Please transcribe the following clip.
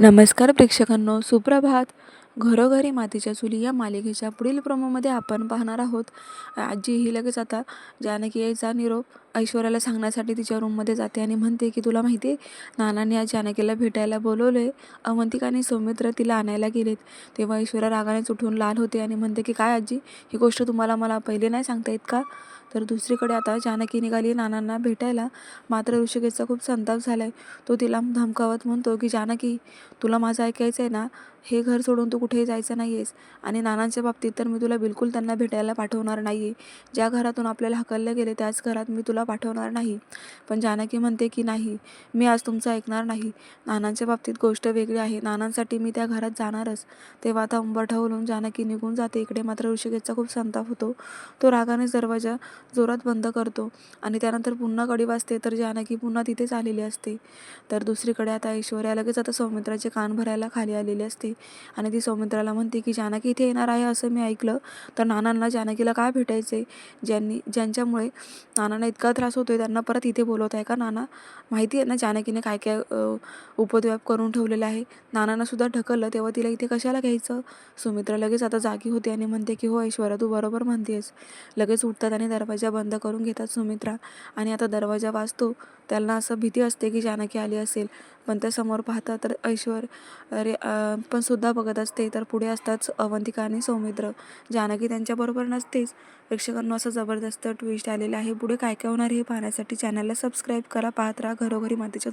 नमस्कार प्रेक्षकांनो सुप्रभात. घरोघरी मातीच्या चुली या मालिकेच्या पुढील प्रोमोमध्ये आपण पाहणार आहोत. आजी ही लगेच आता जानकी यायचा निरोप. ऐश्वर्याला सांगण्यासाठी तिच्या रूममध्ये जाते आणि म्हणते की तुला माहिती आहे नानाने आज जानकीला भेटायला बोलवले अवंतिका आणि सौमित्र तिला आणायला गेलेत. तेव्हा ऐश्वर्या रागाने उठून लाल होते आणि म्हणते की काय आजी ही गोष्ट तुम्हाला मला पहिले नाही सांगता येत का? तर दुसरीकडे आता जानकी निघाली नानांना भेटायला. मात्र ऋषिकेशचा खूप संताप झालाय. तो तिला धमकावत म्हणतो की जानकी तुला माझं ऐकायचं आहे ना? हे घर सोडून तू कुठेही जायचं नाही आहेस आणि नानांच्या बाबतीत तर मी तुला बिलकुल त्यांना भेटायला पाठवणार नाही आहे ज्या घरातून आपल्याला हकललं गेले त्याच घरात मी तुला पाठवणार नाही. पण जानकी म्हणते की नाही मी आज तुमचं ऐकणार नाही. नानांच्या बाबतीत गोष्ट वेगळी आहे. नानांसाठी मी त्या घरात जाणारच. तेव्हा आता उंबरठा ओलून जानकी निघून जाते. इकडे मात्र ऋषिकेशचा खूप संताप होतो. तो रागानेच दरवाजा जोरात बंद करतो आणि त्यानंतर पुन्हा कडी वाजते तर जानकी पुन्हा तिथेच आलेली असते. तर दुसरीकडे आता ऐश्वर्या लगेच आता सौमित्राचे कान भरायला खाली आलेली असते आणि ती सौमित्राला म्हणते की जानकी इथे येणार आहे असं मी ऐकलं. तर नानांना जानकीला काय भेटायचे ज्यांनी ज्यांच्यामुळे नानांना इतका त्रास होतोय त्यांना. परत इथे बोलवत आहे का नाना? माहिती आहे ना जानकीने काय काय उपद्व्याप करून ठेवलेला आहे? नानांना सुद्धा ढकललं. तेव्हा तिला इथे कशाला घ्यायचं? सुमित्रा लगेच आता जागी होते आणि म्हणते की हो ऐश्वर्या तू बरोबर म्हणतेस. लगेच उठतात आणि दरवाजा बंद करून घेतात सुमित्रा. आणि आता दरवाजा वाजतो. त्यांना असं भीती असते की जानकी आली असेल. पण त्या समोर पाहतात तर ऐश्वर अरे पण सुद्धा बघत असते. तर पुढे असतात अवंतिका आणि सौमित्र. जानकी त्यांच्याबरोबर नसतेच. प्रेक्षकांना असं जबरदस्त ट्विस्ट आलेलं आहे. पुढे काय काय होणार हे पाहण्यासाठी चॅनलला सबस्क्राईब करा. पाहत राहा. घरोघरी मातीच्या